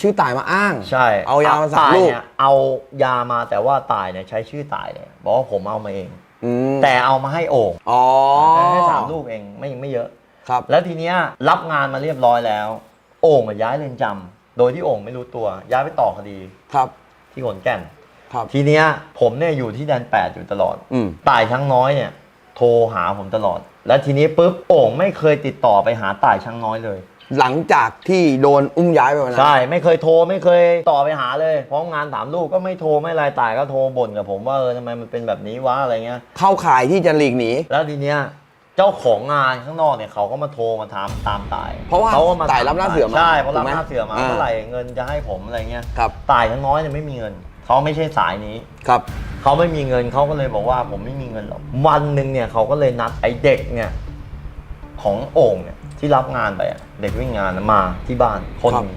ชื่อต่ายมาอ้าง ใช่เอายามาสามตายลูกเนี่ยเอายามาแต่ว่าตายเนี่ยใช้ชื่อตายเนี่ยบอกว่าผมเอามาเอง อืมแต่เอามาให้โอ่งอ๋อแค่สามลูกเองไม่ไม่เยอะ ครับ แล้วทีเนี้ยรับงานมาเรียบร้อยแล้ว โอ่งอะย้ายเรือนจำโดยที่โอ่งไม่รู้ตัวย้ายไปต่อคดีครับที่ขอนแก่น ครับ ทีเนี้ยผมเนี่ยอยู่ที่แดนแปดอยู่ตลอด อืมตายช้างน้อยเนี่ย โทรหาผมตลอด แล้วทีนี้ปุ๊บโอ่งไม่เคยติดต่อไปหาตายช้างน้อยเลย หลังจากที่โดนอุ้มย้ายไปวันนั้น ใช่ ไม่เคยโทรไม่เคยต่อไปหาเลยเพราะงานถามลูกก็ไม่โทรไม่ไลน์ตายก็โทรบ่นกับผมว่าเออทำไมมันเป็นแบบนี้วะอะไรเงี้ย เข้าข่ายที่จะหลีกหนี แล้วทีเนี้ยเจ้าของงานข้างนอกเนี่ยเขาก็มาโทรมาถามตามตายเพราะว่าขก็มตายรับหน้าเสือมาใช่เพราะรับถูกไหมหน้าเสือมาอ่าเมื่อไหร่เงินจะให้ผมอะไรเงี้ยครับ ตายทั้งน้อยเนี่ยไม่มีเงินเขาไม่ใช่สายนี้ ครับ เขาไม่มีเงินเขาก็เลยบอกว่าผมไม่มีเงินหรอกวันหนึ่งเนี่ยเขาก็เลยนัดไอ้เด็กเนี่ย ของโอ่งเนี่ยที่รับงานไปอะเด็กวิ่งงานมาที่บ้านคนหนึ่ง